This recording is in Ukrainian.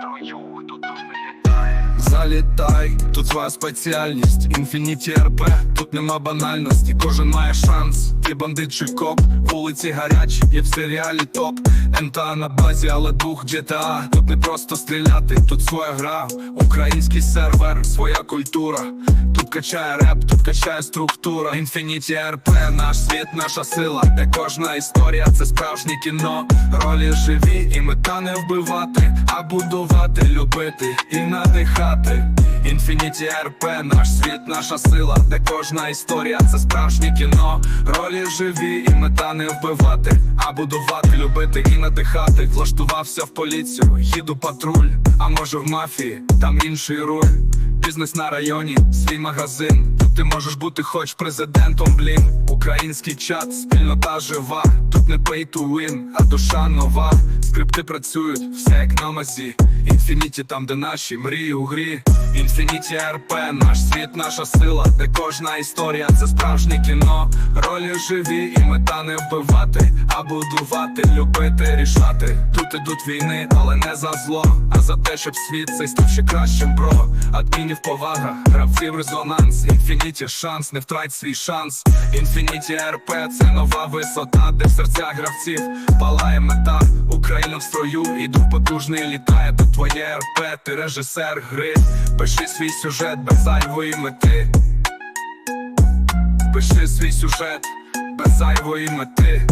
струю, тут літає. Залітай, тут своя спеціальність, інфініті РП, тут нема банальності, кожен має шанс. Ти бандит чи коп, вулиці гарячі, є в серіалі топ. МТА на базі, але дух GTA Тут не просто стріляти, тут своя гра, український сервер, своя культура. Тут качає реп, тут качає структура. Інфініті РП, наш світ, наша сила, де кожна історія це справжнє кіно. Ролі живі, і мета не вбивати, а будувати, любити і надихати. Інфініті РП, наш світ, наша сила, де кожна історія це справжнє кіно. Ролі живі, і мета не вбивати, а будувати, любити і надихати. Влаштувався в поліцію, їду патруль, а може в мафії, там інший руль. Бізнес на районі, свій магазин. Тут ти можеш бути хоч президентом, блін. Український чат, спільнота жива. Тут не pay to win, а душа нова. Скрипти працюють, все як на мазі. Інфініті там, де наші мрії у грі. Інфініті РП, наш світ, наша сила, де кожна історія це справжнє кіно. Ролі живі, і мета не вбивати, а будувати, любити, рішати. Тут ідуть війни, але не за зло, а за те, щоб світ цей став ще кращим, бро. Адмінів повага, гравців резонанс, інфініті шанс, не втрать свій шанс. Інфініті РП це нова висота, де в серцях гравців палає мета. Україна в строю, і дух потужний літає. до твоє РП, ти режисер гри. Пиши свій сюжет без зайвої мети. Пиши свій сюжет без зайвої мети.